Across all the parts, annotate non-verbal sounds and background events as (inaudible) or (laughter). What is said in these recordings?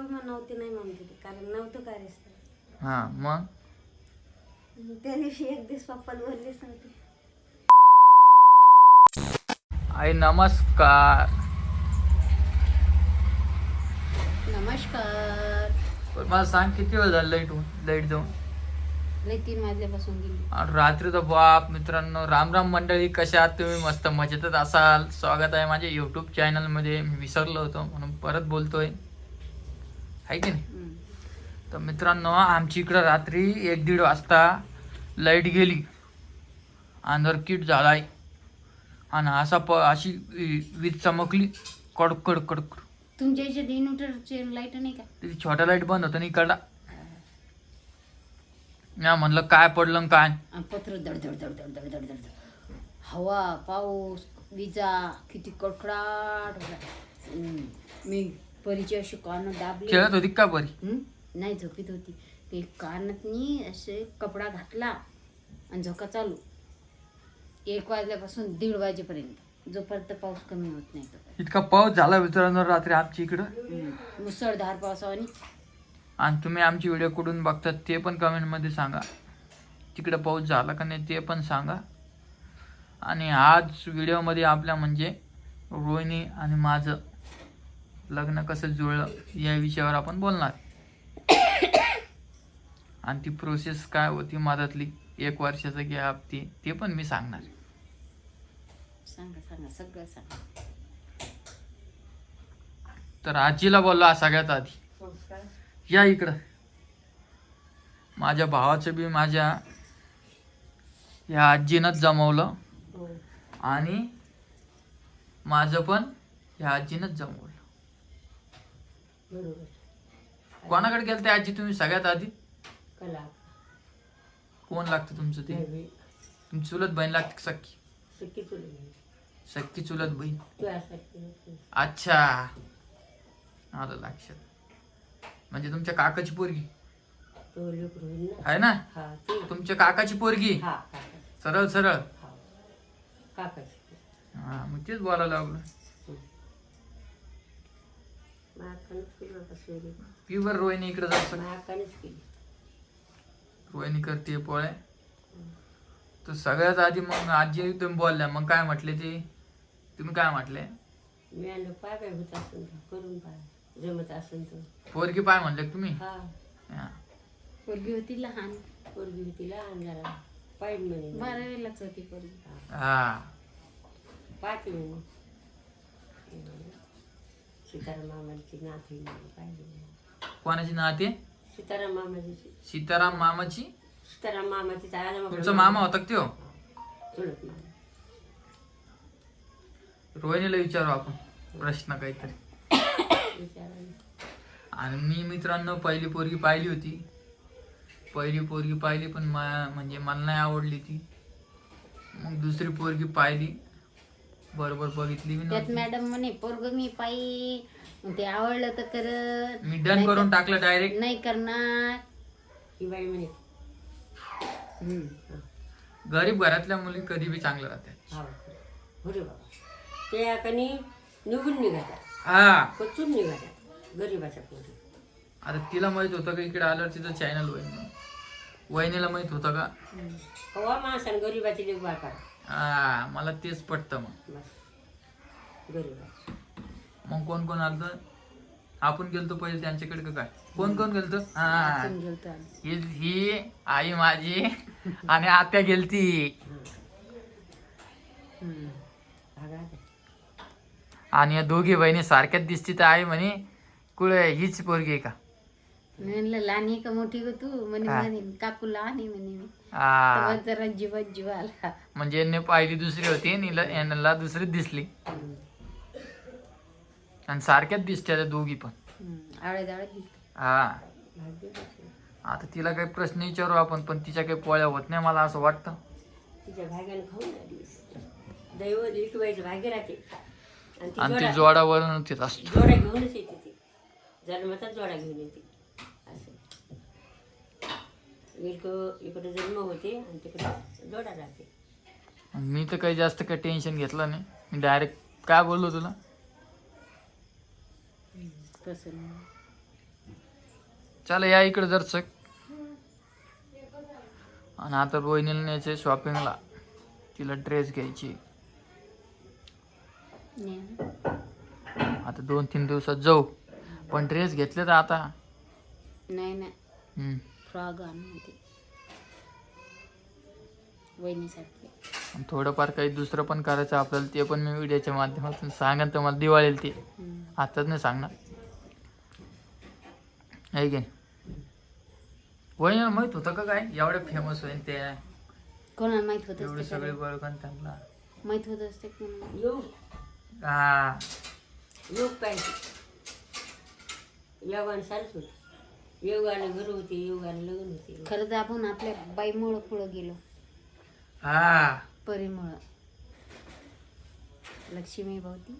नव्हते नाही म्हणत होते कारण नव्हतं कार्यस्थळ. हा मग? त्या दिवशी एक दिवस पप्पाला बोललेच नव्हते आई नमस्कार. नमस्कार. पण मला सांग किती वेळ झाला लाइट लाइट जाऊन? लई तीन वाजल्यापासून गेली. आणि रात्री तर बाप मित्रांनो राम राम मंडळी कशा आहात तुम्ही? मस्त मजेतच असाल. स्वागत आहे माझ्या युट्यूब चॅनलमध्ये मी विसरलो होतो म्हणून परत बोलतोय. आहे की नाही? तर मित्रांनो आमची इकडं रात्री एक दीड वाजता लाइट गेली. अंधारकीट झालाय. आणि असा प अशी वी- वीज चमकली. कडकड कडकड तुमच्या याच्यात इन्व्हर्टरचे लाइट नाही का? ती छोटा लाइट बंद होता इकडला मी म्हणलं काय पडलं आणि काय? आणि पत्र दड दड दड दड दड दड दड हवा पाऊस विजा किती कडकडाट होता. हम्म. मी परीची अशी कानं दाबली. खेळत होती का बरी हम्म? नाही झोपीत होती. ते कानातनी असे कपडा घातला आणि झोका चालू. एक वाजल्यापासून दीड वाजेपर्यंत. जोपर्यंत पाऊस कमी होत नाही तोपर्यंत. इतका पाऊस झाला मित्रांनो रात्री आमच्या इकडं. हम्म. मुसळधार पावसावानी. आणि तुम्ही आमची व्हिडिओ कुठून बघतात ते पण कमेंटमध्ये सांगा. तिकडं पाऊस झाला का नाही ते पण सांगा. आणि आज व्हिडिओमध्ये आपल्या म्हणजे रोहिणी आणि माझं लग्न कसं जुळलं या विषयावर आपण बोलणार. (coughs) आणि ती प्रोसेस काय होती मधातली एक वर्षाचं गॅप ती ते पण मी सांगणार. सांगा सांगा सगळं सांगा. तर आजीला बोलला सगळ्यात आधी. या इकडं. माझ्या भावाचं बी माझ्या या आजीनंच जमवलं. आणि माझं पण या आजीनंच जमवलं. बरोबर. कोणाकडे गेलं ते आजी तुम्ही सगळ्यात आधी? कला. कोण लागतं तुमचं ते? तुमची चुलत बहीण लागते का सख्खी? तुला सख्खी चुलत बहीण. तू. अच्छा. आलं लक्षात. म्हणजे तुमच्या काकाची पोरगी? तो लेकरू होईल ना. आहे ना? हा ते. तुमच्या काकाची पोरगी? हा काका. सरळ सरळ. हा. काकाची. हा मग तेच बोलायला लागलं. केली बाबा बर रोहिणी इकडे केली. रोहिणी करते पोळे. तर सगळ्यात आधी मग आजी तुम्ही बोलल्या मग काय म्हटले ते? तुम्ही काय म्हटले? मी आणलं पाय काय होत असेल तर करून पाय जमत असेल तर. पोरगी पाय म्हणले का तुम्ही? हा. हा. पोरगी होती लहान. पोरगी होती लहान जरा. म्हणे. बारावीलाच होती पोरगी. हा. पाच म्हणे. सीताराम मामाची नात पाहिजे. कोणाची नाते सीताराम मामाची. सीताराम मामाची? सीताराम मामाची तुमचा मामा होता का त्यो? चुलत मामा रोहिणीला विचारू आपण. प्रश्न काहीतरी. विचारायला. आणि मी मित्रांनो पहिली पोरगी पाहिली होती. पहिली पोरगी पाहिली पण मा- म्हणजे मला नाही आवडली ती. मग दुसरी पोरगी पाहिली. बरोबर बघितली मी त्यात नव्हती. मॅडम म्हणे पोरग मी पायी. ते आवडलं तर करत. मी डन करून टाकलं डायरेक्ट नाही करणार. ही बाई म्हणे गरीब घरातल्या मुली कधी बी चांगल्या राहतात. हो रे बाबा. ते कणी निघून निघाल्या. हा. कचून निघाल्या गरीबाच्या पोरी. आता तिला माहीत होतं का इकडे आल्यावर तिचं चॅनल होईल म्हणून. वहिनीला माहीत होतं का? कवा माणसाने गरीबाची बाळ काढ हा मला तेच पटतं मग. बस. मग कोण कोण आलं आपण गेलतो पहिले त्यांच्याकडे का काय? कोण कोण गेलतो? हा. आपण गेलतो आम्ही. ही ही आई माझी आणि आत्या गेलती. हम्म. भागा ते. आणि या दोघी बहिणी सारख्याच दिसती तर आई म्हणे कुळे हीच पोरगी आहे का? मी म्हणलं लहान आहे का मोठी ग तू? म्हणे. म्हणे काकू लहान आहे म्हणे मी. तेव्हा जरा जीवात जीव आला. म्हणजे यांनी पाहिली दुसरी होती यांना दुसरीच दिसली. आणि सारख्याच दिसत्या त्या दोघी पण. दिसते हा. भाग्य. आता तिला काही प्रश्न विचारू आपण पण तिच्या काही पोळ्या होत नाही मला असं वाटतं. तिच्या भाग्याने खाऊन आली. दैव लिटवायचं भाग्य राहते. आणि ती आणि ती जोडा जोडावरून असतो. जोडा घेऊनच येते ती. जोडा घेऊन येते. इकडे जन्म होते आणि तिकडे जोडा राहते. मी तर काही जास्त काही टेन्शन घेतलं नाही. मी डायरेक्ट काय बोललो तुला? तसं नाही. चला या इकडे जर चक आणि आता रोहिणीला न्यायचे शॉपिंगला तिला ड्रेस घ्यायची. ने. आता दोन तीन दिवसात जाऊ. पण ड्रेस घेतले तर आता? नाही नाही. हम्म. फ्रॉग आणून ते वहिनीसाठी थोडंफार काही दुसरं पण करायचं आपल्याला ते पण मी व्हिडिओच्या माध्यमातून सांगेन तर मला दिवाळीला ते. आताच नाही सांगणार. आहे की वहिनीला माहीत होतं का काय? एवढे फेमस होईन ते. कोणाला माहीत होत एवढे सगळे? बळकन त्यांना? माहीत होत असते हा. योग होत योगाने घर होते योगाने लग्न होते. खरं तर आपण आपल्या बाईमुळं पुढं गेलो. हा. परीमुळं. लक्ष्मी भवती.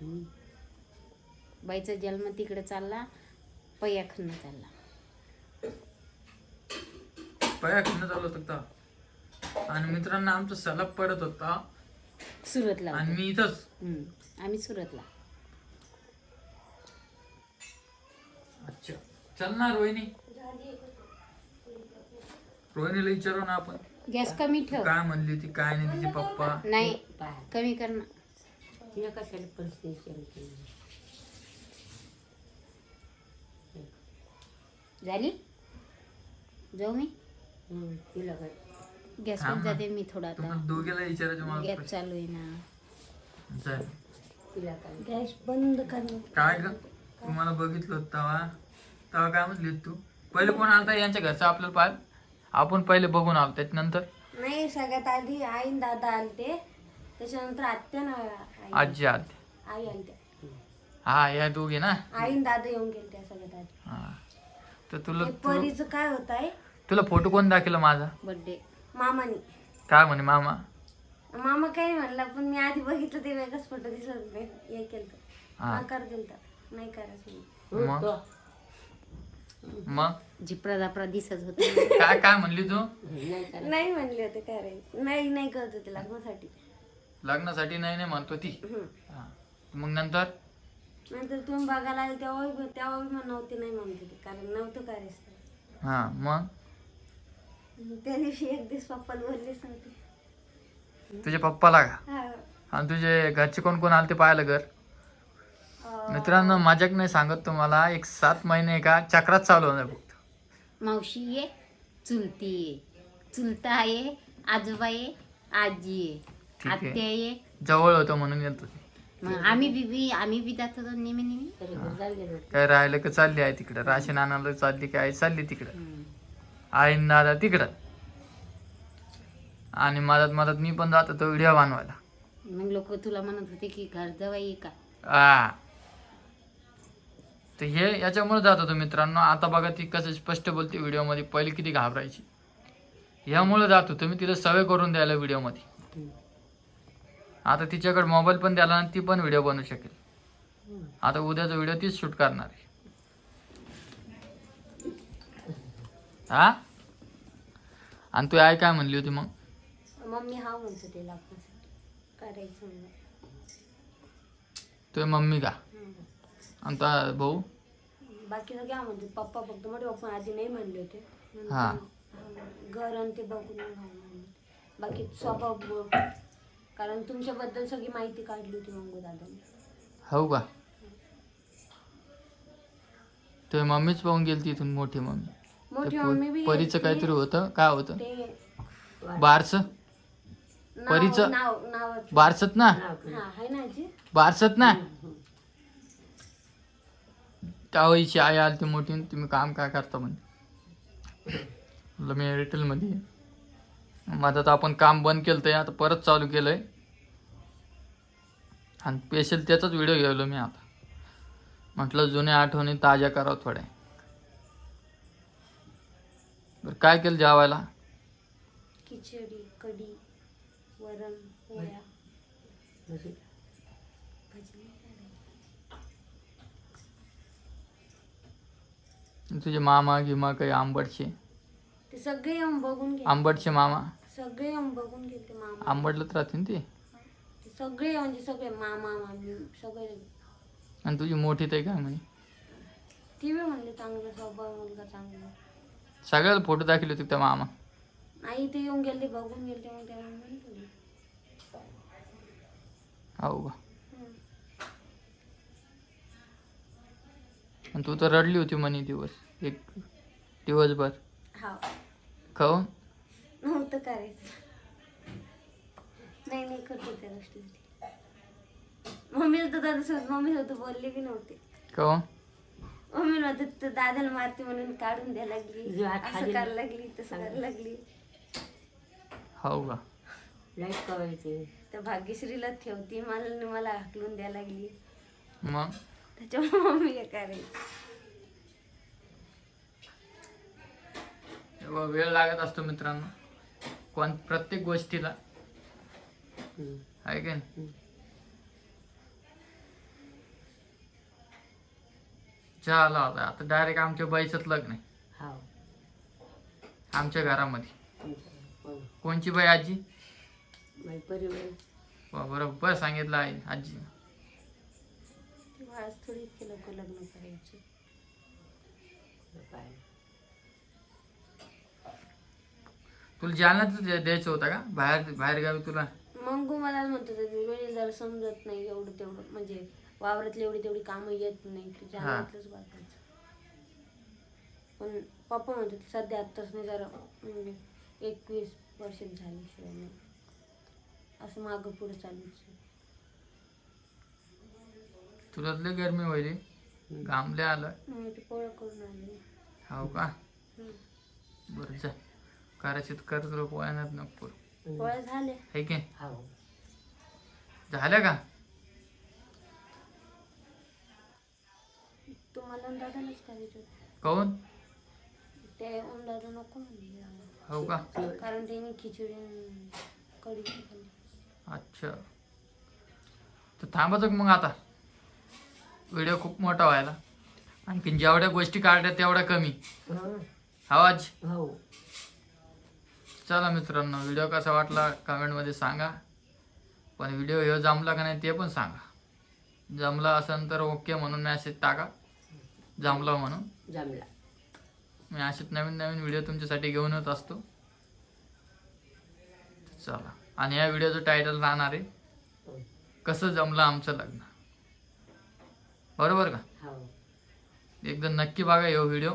हम्म. बाईचा जन्म तिकडे चालला पयाखनं चालला. पया खंड चालू होतं आणि मित्रांना आमचा सलग पडत होता. सुरतला आणि. मी इथंच. हम्म. आम्ही सुरतला. चल ना रोहिणी रोहिणीला विचारू ना आपण. गॅस कमी ठेव. काय म्हणली होती काय नाही तिचे पप्पा. नाही कमी कर ना. तिला कशाला परिस्थिती झाली? जाऊ मी? हम्म, तिला काय? गॅस थांब ना. जाते मी थोडा आता. तुम्हाला दोघीला विचारायचं मला गॅस. चालू आहे ना. चल. तिला काय? गॅस बंद कर. काय ग? तुम्हाला बघितलं होतं तेव्हा तेव्हा काय म्हणली तू? पहिले कोण आलता यांच्या घरचं आपल्याला पाय आपण पहिले बघून आलो त्याच्यानंतर? नाही सगळ्यात आधी आई दादा आलते. त्याच्यानंतर आत्या ना आई. आजी आली आई आलते. हा या दोघे ना? आई दादा येऊन गेले त्या सगळ्यात आधी. हा. तर तुला तू- परीचं काय होत आहे तुला फोटो कोण दाखवला माझा? बर्थडे मामानी. काय म्हणे मामा? मामा काही म्हणला पण मी आधी बघितलं ते वेगळाच फोटो दिसत नाही हे केलं हा. नकार दिलता. नाही करायचं मग? मग? जिपरा दापरा दिसत होत. काय काय म्हणली तू? नाही म्हणले होते करायचं नाही नाही करत होते लग्नासाठी. लग्नासाठी नाही नाही म्हणतो ती हम्म. हा. मग नंतर? नंतर तुम्ही बघायला आले तेव्हा तेव्हा म्हणत नव्हते नाही म्हणत होते. कारण नव्हतं करायचं हा मग? त्या दिवशी एक दिवस पप्पाला बोललेच नव्हते. तुझ्या पप्पाला का? हा. आणि तुझे घरचे कोण कोण आले ते पाहिलं घर? मित्रांनो मजाक नाही सांगत तुम्हाला एक सात महिने का चक्रात चालू होणार फक्त. मावशी ये चुलती ये. चुलता ये आजोबा ये आजी ये. ठीक आहे. आत्या ये. जवळ होतं म्हणून येत मग आम्ही बी आम्ही बी जात होतो नेहमी नेहमी. काय राहिलं का चालली आहे तिकडं. राशन आणायला चालली काय आई चालली तिकडं. हम्म. आई आणि दादा तिकडं. आणि मदत मदत मी पण जात होतो व्हिडिओ बनवायला. मग लोक तुला म्हणत होते की घर जवळ ये का? हा. तर हे याच्यामुळे जात होतो मित्रांनो. आता बघा ती कसं स्पष्ट बोलते व्हिडिओमध्ये. पहिले किती घाबरायची. यामुळे जात होतो मी. तिला सवय करून द्यायला व्हिडिओमध्ये. आता तिच्याकडे मोबाईल पण आणि ती पण व्हिडिओ बनवू शकेल. आता उद्याचा व्हिडिओ तीच शूट करणार आहे. हा? आणि तू आई काय म्हणली होती मग? मम्मी हा म्हणतो ते लग्नासाठी करायचं म्हणलं तुझी मम्मी का. आणि भाऊ? बाकी सगळे म्हणते पप्पा फक्त मोठे पप्पा आधी नाही म्हणले होते. हा. घर आणि ते बघून. बाकी स्वभाव कारण तुमच्याबद्दल सगळी माहिती काढली होती मंगू दादाने. हो का? तुझी मम्मीच पाहून गेली तिथून मोठी मम्मी. मोठी मम्मी बी परीचं. काहीतरी होतं? काय होतं? ते बारस? नाव परीचं? नाव नावाचं. बारसत ना? हा आहे ना आजी? बारसत ना. त्यावेळीची आई आली ती मोठी तुम्ही काम काय करता म्हणे? म्हणलं मी एअरटेलमध्ये आहे. माझं तर आपण काम बंद केलं तर आता परत चालू केलंय. आणि स्पेशल त्याचाच व्हिडिओ गेलो मी आता. म्हटलं जुन्या आठवणी ताज्या करावं थोड्या. बरं काय केलं जेवायला? खिचडी कढी वरण पोळ्या म्हणजे भाजी नाही काय. तुझे मामा गिमा काही आंबटचे? ते सगळे येऊन बघून गेले आंबटचे मामा? सगळे येऊन बघून गेले मामा. आंबटलंच राहते ना ते? ते सगळे म्हणजे सगळे मामा मामी सगळे. आणि तुझी मोठी ताई काय म्हणे? ती बी म्हणली चांगलं स्वभाव मुलगा चांगला. सगळ्याला फोटो दाखवले होते त्या मामा? आई ते येऊन गेले बघून गेले मग तेव्हा म्हणली हो का? आणि तू तर रडली होती म्हणे दिवस. एक दिवसभर. हा. खाऊन नव्हतं करायचं. नाही नाही करते त्या गोष्टी. मम्मीला तर दादासोबत मम्मी सोबत बोलले बी नव्हते. खाऊन मम्मी नव्हते तर दादाला मारते म्हणून काढून द्यायला लागली. हात असं खाली- करायला लागली तसं करायला लागली. हो का? लाइट करायचे तर भाग्यश्रीला ठेवती मला न मला हाकलून द्यायला लागली. मग? त्याच्यामुळे मम्मी काय करायची. तेव्हा वेळ लागत असतो मित्रांनो. कोण प्रत्येक गोष्टीला. आहे की आला होता आता. डायरेक्ट आमच्या बाईचंच लग्न आहे. हाव आमच्या घरामध्ये. हो. कोणची बाई आजी? वा, बरोबर सांगितलं आहे आजी. थोडी लग्न करायची काय तुला द्या- द्यायचं होतं का? बाहेर बाहेर गावी तुला? मग मला म्हणत होते वेळी जरा समजत नाही एवढं तेवढं. म्हणजे वावरातली एवढी तेवढी कामं येत नाही. हा. हातातलंच बघायचं पण पप्पा म्हणत होते सध्या आत्ताच नाही जरा म्हणजे एकवीस वर्ष झाल्याशिवाय नाही असं मागं पुढे चालूच आहे. तुला लय गरमी व्हायली. घामले आलं. मग ते पोळं करून आले. हो का. बरं जा करायचं तर कर तुला पोळ्यानात नको. पोळ्या झाल्या आहे की हाव झाल्या का? तुम्हाला आणि दादालाच करायचं होतं. काऊन ते ओम दादा नको म्हणले हो का? कारण त्यांनी खिचडी आणि कढी खाल्ली. अच्छा. तर थांबायचं का मग आता. व्हिडिओ खूप मोठा व्हायला. आणखीन जेवढ्या गोष्टी काढल्या तेवढ्या कमी. हं. आवाज? हो. चला मित्रांनो व्हिडिओ कसा वाटला कमेंटमध्ये सांगा. पण व्हिडिओ ह्यो जमला का नाही ते पण सांगा. जमला असेल तर ओके म्हणून मेसेज टाका. जमला म्हणून. जमला. मी असेच नवीन नवीन व्हिडिओ तुमच्यासाठी घेऊन येत असतो. चला. आणि या व्हिडिओचं टायटल राहणार आहे हो. कसं जमलं आमचं लग्न. बरोबर का? हाव एकदम नक्की बघा यो व्हिडिओ.